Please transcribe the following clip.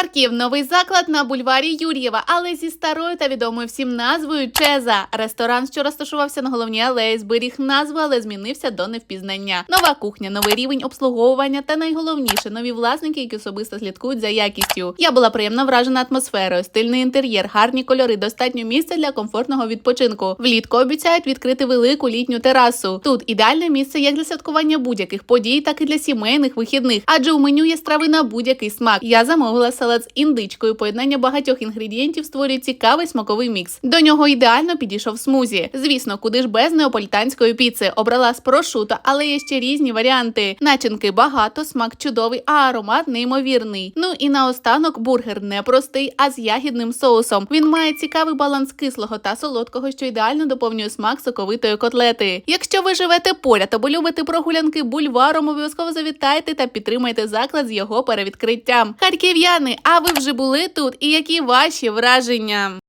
Харків новий заклад на бульварі Юр'єва, але зі старою та відомою всім назвою Чеза. Ресторан, що розташувався на головній алеї, зберіг назву, але змінився до невпізнання. Нова кухня, новий рівень обслуговування та найголовніше нові власники, які особисто слідкують за якістю. Я була приємно вражена атмосферою, стильний інтер'єр, гарні кольори, достатньо місця для комфортного відпочинку. Влітку обіцяють відкрити велику літню терасу. Тут ідеальне місце як для святкування будь-яких подій, так і для сімейних вихідних, адже у меню є страви на будь-який смак. Я замовила салат з індичкою. Поєднання багатьох інгредієнтів створює цікавий смаковий мікс. До нього ідеально підійшов смузі. Звісно, куди ж без неаполітанської піци. Обрала з прошуто, але є ще різні варіанти. Начинки багато, смак чудовий, а аромат неймовірний. Ну і наостанок бургер не простий, а з ягідним соусом. Він має цікавий баланс кислого та солодкого, що ідеально доповнює смак соковитої котлети. Якщо ви живете поряд або любите прогулянки бульваром, обов'язково завітайте та підтримайте заклад з його перевідкриттям. Харків'яни, а ви вже були тут? І які ваші враження?